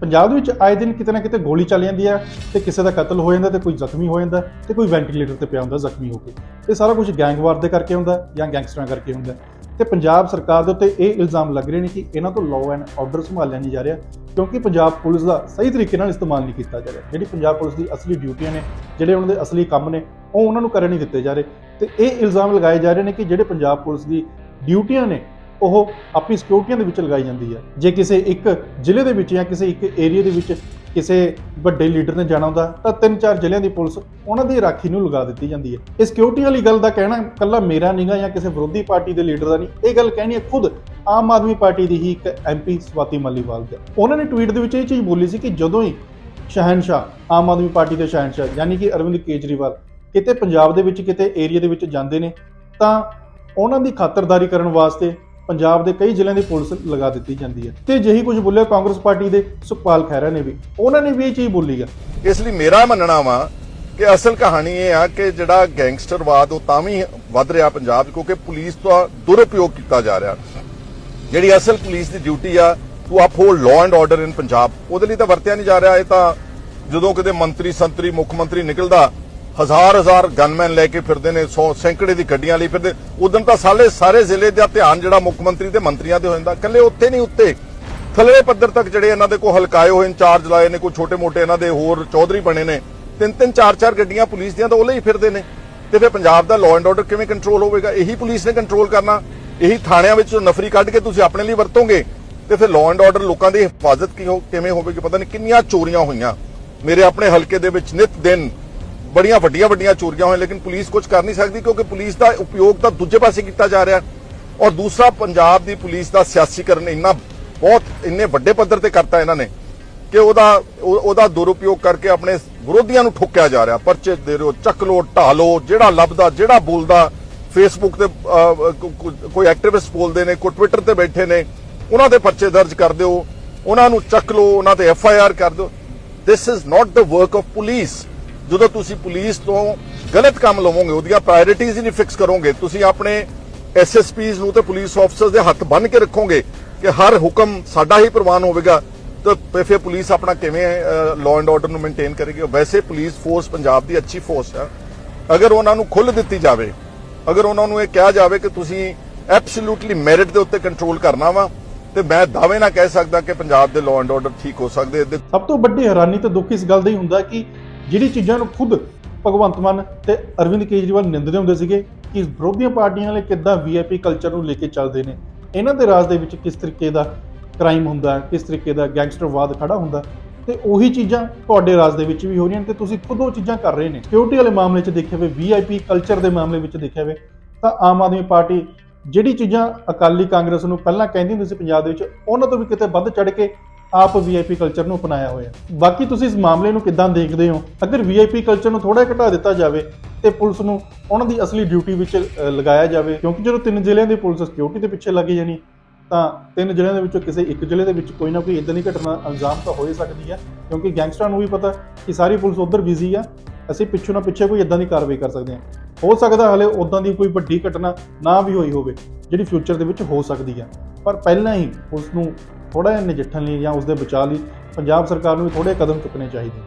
ਪੰਜਾਬ ਦੇ ਵਿੱਚ ਆਏ ਦਿਨ ਕਿਤੇ ਨਾ ਕਿਤੇ ਗੋਲੀ ਚੱਲ ਜਾਂਦੀ ਹੈ ਤੇ ਕਿਸੇ ਦਾ ਕਤਲ ਹੋ ਜਾਂਦਾ ਤੇ ਕੋਈ ਜ਼ਖਮੀ ਹੋ ਜਾਂਦਾ ਤੇ ਕੋਈ ਵੈਂਟੀਲੇਟਰ ਤੇ ਪਿਆ ਹੁੰਦਾ ਜ਼ਖਮੀ ਹੋ ਕੇ। ਇਹ ਸਾਰਾ ਕੁਝ ਗੈਂਗਵਾਰ ਦੇ ਕਰਕੇ ਹੁੰਦਾ ਜਾਂ ਗੈਂਗਸਟਰਾਂ ਕਰਕੇ ਹੁੰਦਾ। ਤੇ ਪੰਜਾਬ ਸਰਕਾਰ ਦੇ ਉੱਤੇ ਇਹ ਇਲਜ਼ਾਮ ਲੱਗ ਰਹੇ ਨੇ ਕਿ ਇਹਨਾਂ ਤੋਂ ਲਾਅ ਐਂਡ ਆਰਡਰ ਸੰਭਾਲਿਆ ਨਹੀਂ ਜਾ ਰਿਹਾ ਕਿਉਂਕਿ ਪੰਜਾਬ ਪੁਲਿਸ ਦਾ ਸਹੀ ਤਰੀਕੇ ਨਾਲ ਇਸਤੇਮਾਲ ਨਹੀਂ ਕੀਤਾ ਜਾ ਰਿਹਾ। ਜਿਹੜੀ ਪੰਜਾਬ ਪੁਲਿਸ ਦੀ ਅਸਲੀ ਡਿਊਟੀਆਂ ਨੇ, ਜਿਹੜੇ ਉਹਨਾਂ ਦੇ ਅਸਲੀ ਕੰਮ ਨੇ, ਉਹ ਉਹਨਾਂ ਨੂੰ ਕਰਨ ਨਹੀਂ ਦਿੱਤੇ ਜਾ ਰਹੇ। ਤੇ ਇਹ ਇਲਜ਼ਾਮ ਲਗਾਏ ਜਾ ਰਹੇ ਨੇ ਕਿ ਜਿਹੜੇ ਪੰਜਾਬ ਪੁਲਿਸ ਦੀ ਡਿਊਟੀਆਂ ਨੇ ਉਹ ਆਪਣੀ ਸਿਕਿਉਰਿਟੀਆਂ ਦੇ ਵਿੱਚ ਲਗਾਈ ਜਾਂਦੀ ਹੈ ਜੇ ਕਿਸੇ ਇੱਕ ਜ਼ਿਲ੍ਹੇ ਦੇ ਵਿੱਚ ਜਾਂ ਕਿਸੇ ਇੱਕ ਏਰੀਆ ਦੇ ਵਿੱਚ ਕਿਸੇ ਵੱਡੇ ਲੀਡਰ ਨੇ ਜਾਣਾ ਹੁੰਦਾ, ਤਾਂ ਤਿੰਨ ਚਾਰ ਜ਼ਿਲ੍ਹਿਆਂ ਦੀ ਪੁਲਿਸ ਉਹਨਾਂ ਦੀ ਰਾਖੀ ਨੂੰ ਲਗਾ ਦਿੱਤੀ ਜਾਂਦੀ ਹੈ ਇਹ ਸਿਕਿਉਰਿਟੀ ਵਾਲੀ ਗੱਲ ਦਾ ਕਹਿਣਾ ਕੱਲਾ ਮੇਰਾ ਨਹੀਂ ਨਹੀਂਗਾ ਜਾਂ ਕਿਸੇ ਵਿਰੋਧੀ ਪਾਰਟੀ ਦੇ ਲੀਡਰ ਦਾ ਨਹੀਂ। ਇਹ ਗੱਲ ਕਹਿਣੀ ਹੈ ਖੁਦ ਆਮ ਆਦਮੀ ਪਾਰਟੀ ਦੀ ਹੀ ਇੱਕ ਐਮਪੀ ਸਵਾਤੀ ਮੱਲੀਵਾਲ ਦਾ। ਉਹਨਾਂ ਨੇ ਟਵੀਟ ਦੇ ਵਿੱਚ ਇਹ ਚੀਜ਼ ਬੋਲੀ ਸੀ ਕਿ ਜਦੋਂ ਹੀ ਸ਼ਹਿਨਸ਼ਾਹ, ਆਮ ਆਦਮੀ ਪਾਰਟੀ ਦੇ ਸ਼ਹਿਨਸ਼ਾਹ ਯਾਨੀ ਕਿ ਅਰਵਿੰਦ ਕੇਜਰੀਵਾਲ ਕਿਤੇ ਪੰਜਾਬ ਦੇ ਵਿੱਚ, ਕਿਤੇ ਏਰੀਆ ਦੇ ਵਿੱਚ ਜਾਂਦੇ ਨੇ, ਤਾਂ ਉਹਨਾਂ ਦੀ ਖਾਤਰਦਾਰੀ ਕਰਨ ਵਾਸਤੇ ਪੰਜਾਬ ਦੇ ਕਈ ਜ਼ਿਲ੍ਹਿਆਂ ਦੀ ਪੁਲਿਸ ਲਗਾ ਦਿੱਤੀ ਜਾਂਦੀ ਹੈ। ਤੇ ਜਿਹੀ ਕੁਝ ਬੋਲਿਆ ਕਾਂਗਰਸ ਪਾਰਟੀ ਦੇ ਸੁਖਪਾਲ ਖਹਿਰਾ ਨੇ ਵੀ। ਉਹਨਾਂ ਨੇ ਵੀ ਇਹ ਚੀਜ਼ ਬੋਲੀ ਆ। ਇਸ ਲਈ ਮੇਰਾ ਮੰਨਣਾ ਵਾ ਕਿ ਅਸਲ ਕਹਾਣੀ ਇਹ ਆ ਕਿ ਜਿਹੜਾ ਗੈਂਗਸਟਰਵਾਦ ਉਹ ਤਾਂ ਵੀ ਵੱਧ ਰਿਹਾ ਪੰਜਾਬ 'ਚ, ਕਿਉਂਕਿ ਪੁਲਿਸ ਦਾ ਦੁਰਉਪਯੋਗ ਕੀਤਾ ਜਾ ਰਿਹਾ। ਜਿਹੜੀ ਅਸਲ ਪੁਲਿਸ ਦੀ ਡਿਊਟੀ ਆ to uphold law and order in Punjab. ਉਹਦੇ ਲਈ ਤਾਂ ਵਰਤਿਆ ਨਹੀਂ ਜਾ ਰਿਹਾ, ਇਹ ਤਾਂ ਜਦੋਂ ਕਿਤੇ ਮੰਤਰੀ ਸੰਤਰੀ ਮੁੱਖ ਮੰਤਰੀ ਨਿਕਲਦਾ ਹਜ਼ਾਰ ਹਜ਼ਾਰ ਗਨਮੈਨ ਲੈ ਕੇ ਫਿਰਦੇ ਨੇ, ਸੌ ਸੈਂਕੜੇ ਦੀ ਗੱਡੀਆਂ ਲਈ ਫਿਰਦੇ। ਉਦੋਂ ਤਾਂ ਸਾਰੇ ਸਾਰੇ ਜ਼ਿਲ੍ਹੇ ਦਾ ਧਿਆਨ ਜਿਹੜਾ ਮੁੱਖ ਮੰਤਰੀ ਤੇ ਮੰਤਰੀਆਂ ਤੇ ਹੋ ਜਾਂਦਾ। ਇਕੱਲੇ ਉੱਥੇ ਨਹੀਂ, ਉੱਤੇ। ਥੱਲੇ ਪੱਧਰ ਤੱਕ ਜਿਹੜੇ ਇਹਨਾਂ ਦੇ ਕੋ ਹਲਕਾਏ ਹੋਏ ਇੰਚਾਰਜ ਲਾਏ ਨੇ, ਕੋਈ ਛੋਟੇ ਮੋਟੇ ਇਹਨਾਂ ਦੇ ਹੋਰ ਚੌਧਰੀ ਬਣੇ ਨੇ। ਤਿੰਨ ਤਿੰਨ ਚਾਰ ਚਾਰ ਗੱਡੀਆਂ ਪੁਲਿਸ ਦੀਆਂ ਤਾਂ ਉਹ ਲਈ ਫਿਰਦੇ ਨੇ। ਤੇ ਫਿਰ ਪੰਜਾਬ ਦਾ ਲਾਅ ਐਂਡ ਆਰਡਰ ਕਿਵੇਂ ਕੰਟਰੋਲ ਹੋਵੇਗਾ? ਇਹੀ ਪੁਲਿਸ ਨੇ ਕੰਟਰੋਲ ਕਰਨਾ। ਇਹੀ ਥਾਣਿਆਂ ਵਿੱਚ ਨਫਰੀ ਕੱਢ ਕੇ ਤੁਸੀਂ ਆਪਣੇ ਲਈ ਵਰਤੋਗੇ, ਤੇ ਫਿਰ ਲਾਅ ਐਂਡ ਆਰਡਰ ਲੋਕਾਂ ਦੀ ਹਿਫਾਜ਼ਤ ਕੀ ਹੋ, ਕਿਵੇਂ ਹੋਵੇਗੀ? ਪਤਾ ਨਹੀਂ ਕਿੰਨੀਆਂ ਚੋਰੀਆਂ ਹੋਈਆਂ। ਮੇਰੇ ਆਪਣੇ ਹਲਕੇ ਦੇ ਵਿੱਚ ਨਿਤ ਦਿਨ ਬੜੀਆਂ ਵੱਡੀਆਂ ਵੱਡੀਆਂ ਚੋਰੀਆਂ ਹੋਈਆਂ, ਲੇਕਿਨ ਪੁਲਿਸ ਕੁਝ ਕਰ ਨਹੀਂ ਸਕਦੀ ਕਿਉਂਕਿ ਪੁਲਿਸ ਦਾ ਉਪਯੋਗ ਤਾਂ ਦੂਜੇ ਪਾਸੇ ਕੀਤਾ ਜਾ ਰਿਹਾ। ਔਰ ਦੂਸਰਾ, ਪੰਜਾਬ ਦੀ ਪੁਲਿਸ ਦਾ ਸਿਆਸੀਕਰਨ ਇੰਨਾ ਬਹੁਤ, ਇੰਨੇ ਵੱਡੇ ਪੱਧਰ ਤੇ ਕਰਤਾ ਇਹਨਾਂ ਨੇ ਕਿ ਉਹਦਾ ਉਹਦਾ ਦੁਰਉਪਯੋਗ ਕਰਕੇ ਆਪਣੇ ਵਿਰੋਧੀਆਂ ਨੂੰ ਠੋਕਿਆ ਜਾ ਰਿਹਾ। ਪਰਚੇ ਦੇ ਰਹੋ ਚੱਕ ਲੋ ਢਾ ਲਓ, ਜਿਹੜਾ ਲੱਭਦਾ, ਜਿਹੜਾ ਬੋਲਦਾ ਫੇਸਬੁੱਕ ਤੇ ਕੋਈ ਐਕਟਿਵਿਸਟ ਬੋਲਦੇ ਨੇ, ਕੋਈ ਟਵਿੱਟਰ ਤੇ ਬੈਠੇ ਨੇ, ਉਹਨਾਂ ਦੇ ਪਰਚੇ ਦਰਜ ਕਰ ਦਿਓ, ਉਹਨਾਂ ਨੂੰ ਚੱਕ ਲਓ, ਉਹਨਾਂ ਤੇ ਐਫ ਆਈ ਆਰ ਕਰ ਦਿਓ। This is not the work of police ਜਦੋਂ ਤੁਸੀਂ ਪੁਲਿਸ ਤੋਂ ਗਲਤ ਕੰਮ ਲਵੋਗੇ, ਉਹਦੀਆਂ ਪ੍ਰਾਇੋਰਟੀਜ਼ ਹੀ ਨਹੀਂ ਫਿਕਸ ਕਰੋਗੇ, ਤੁਸੀਂ ਆਪਣੇ ਐਸਐਸਪੀਜ਼ ਨੂੰ ਤੇ ਪੁਲਿਸ ਆਫਸਰਸ ਦੇ ਹੱਥ ਬੰਨ ਕੇ ਰੱਖੋਗੇ ਕਿ ਹਰ ਹੁਕਮ ਸਾਡਾ ਹੀ ਪ੍ਰਵਾਨ ਹੋਵੇਗਾ, ਤਾਂ ਫਿਰ ਪੁਲਿਸ ਆਪਣਾ ਕਿਵੇਂ ਲਾਅ ਐਂਡ ਆਰਡਰ ਨੂੰ ਮੇਨਟੇਨ ਕਰੇਗੀ? ਵੈਸੇ ਪੁਲਿਸ ਫੋਰਸ ਪੰਜਾਬ ਦੀ ਅੱਛੀ ਫੋਰਸ ਹੈ ਅਗਰ ਉਹਨਾਂ ਨੂੰ ਖੁੱਲ੍ਹ ਦਿੱਤੀ ਜਾਵੇ, ਅਗਰ ਉਹਨਾਂ ਨੂੰ ਇਹ ਕਿਹਾ ਜਾਵੇ ਕਿ ਤੁਸੀਂ ਐਬਸੋਲੂਟਲੀ ਮੈਰਿਟ ਦੇ ਉੱਤੇ ਕੰਟਰੋਲ ਕਰਨਾ ਵਾ, ਤੇ ਮੈਂ ਦਾਅਵੇ ਨਾਲ ਕਹਿ ਸਕਦਾ ਕਿ ਪੰਜਾਬ ਦੇ ਲਾਅ ਐਂਡ ਆਰਡਰ ਠੀਕ ਹੋ ਸਕਦੇ ਸਭ ਤੋਂ ਵੱਡੀ ਹੈਰਾਨੀ ਤੇ ਦੁੱਖ ਇਸ ਗੱਲ ਦਾ ਹੀ ਹੁੰਦਾ ਕਿ ਜਿਹੜੀ ਚੀਜ਼ਾਂ ਨੂੰ ਖੁਦ ਭਗਵੰਤ ਮਾਨ ਤੇ ਅਰਵਿੰਦ ਕੇਜਰੀਵਾਲ ਨਿੰਦਦੇ ਹੁੰਦੇ ਸੀਗੇ ਕਿ ਵਿਰੋਧੀਆਂ ਪਾਰਟੀਆਂ ਵਾਲੇ ਕਿੱਦਾਂ ਵੀਆਈਪੀ ਕਲਚਰ ਨੂੰ ਲੈ ਕੇ ਚੱਲਦੇ ਨੇ, ਇਹਨਾਂ ਦੇ ਰਾਜ ਦੇ ਵਿੱਚ ਕਿਸ ਤਰੀਕੇ ਦਾ ਕ੍ਰਾਈਮ ਹੁੰਦਾ, ਕਿਸ ਤਰੀਕੇ ਦਾ ਗੈਂਗਸਟਰਵਾਦ ਖੜਾ ਹੁੰਦਾ, ਤੇ ਉਹੀ ਚੀਜ਼ਾਂ ਤੁਹਾਡੇ ਰਾਜ ਦੇ ਵਿੱਚ ਵੀ ਹੋ ਰਹੀਆਂ ਨੇ ਤੇ ਤੁਸੀਂ ਖੁਦ ਉਹ ਚੀਜ਼ਾਂ ਕਰ ਰਹੇ ਨੇ। ਸਿਕਿਉਰਿਟੀ ਵਾਲੇ ਮਾਮਲੇ 'ਚ ਦੇਖਿਆ ਹੋਵੇ ਵੀਆਈਪੀ ਕਲਚਰ ਦੇ ਮਾਮਲੇ ਵਿੱਚ ਦੇਖਿਆ ਹੋਵੇ, ਤਾਂ ਆਮ ਆਦਮੀ ਪਾਰਟੀ ਜਿਹੜੀ ਚੀਜ਼ਾਂ ਅਕਾਲੀ ਕਾਂਗਰਸ ਨੂੰ ਪਹਿਲਾਂ ਕਹਿੰਦੀ ਹੁੰਦੀ ਸੀ ਪੰਜਾਬ ਦੇ ਵਿੱਚ, ਉਹਨਾਂ ਤੋਂ ਵੀ ਕਿਤੇ ਵੱਧ ਚੜ ਕੇ ਆਪ ਵੀਆਈਪੀ ਕਲਚਰ ਨੂੰ ਅਪਣਾਇਆ ਹੋਇਆ ਬਾਕੀ ਤੁਸੀਂ ਇਸ ਮਾਮਲੇ ਨੂੰ ਕਿੱਦਾਂ ਦੇਖਦੇ ਹੋ? ਅਗਰ ਵੀਆਈਪੀ ਕਲਚਰ ਨੂੰ ਥੋੜਾ ਘਟਾ ਦਿੱਤਾ ਜਾਵੇ, ਤੇ ਪੁਲਿਸ ਨੂੰ ਉਹਨਾਂ ਦੀ ਅਸਲੀ ਡਿਊਟੀ ਵਿੱਚ ਲਗਾਇਆ ਜਾਵੇ। ਕਿਉਂਕਿ ਜਦੋਂ ਤਿੰਨ ਜ਼ਿਲ੍ਹਿਆਂ ਦੀ ਪੁਲਿਸ ਸਿਕਿਉਰਿਟੀ ਦੇ ਪਿੱਛੇ ਲੱਗੀ ਜਾਣੀ, ਤਾਂ ਤਿੰਨ ਜ਼ਿਲ੍ਹਿਆਂ ਦੇ ਵਿੱਚੋਂ ਕਿਸੇ ਇੱਕ ਜ਼ਿਲ੍ਹੇ ਦੇ ਵਿੱਚ ਕੋਈ ਨਾ ਕੋਈ ਇਦਾਂ ਦੀ ਘਟਨਾ ਅੰਜਾਮ ਤਾਂ ਹੋ ਹੀ ਸਕਦੀ ਹੈ। ਕਿਉਂਕਿ ਗੈਂਗਸਟਰਾਂ ਨੂੰ ਵੀ ਪਤਾ ਕਿ ਸਾਰੀ ਪੁਲਿਸ ਉਧਰ ਬਿਜ਼ੀ ਆ। ਅਸੀਂ ਪਿੱਛੋਂ ਨਾ ਪਿੱਛੇ ਕੋਈ ਇਦਾਂ ਦੀ ਕਾਰਵਾਈ ਕਰ ਸਕਦੇ ਹਾਂ। ਹੋ ਸਕਦਾ ਹਲੇ ਉਦਾਂ ਦੀ ਕੋਈ ਵੱਡੀ ਘਟਨਾ ਨਾ ਵੀ ਹੋਈ ਹੋਵੇ, ਜਿਹੜੀ ਫਿਊਚਰ ਦੇ ਵਿੱਚ ਹੋ ਸਕਦੀ ਹੈ ਪਰ ਪਹਿਲਾਂ ਹੀ ਪੁਲਿਸ ਨੂੰ ਥੋੜਾ ਜਿਹਾ ਨਜਿੱਠਣ ਲਈ ਜਾਂ ਉਸ ਦੇ ਬਚਾਅ ਲਈ ਪੰਜਾਬ ਸਰਕਾਰ ਨੂੰ ਵੀ ਥੋੜੇ ਕਦਮ ਚੁੱਕਣੇ ਚਾਹੀਦੇ।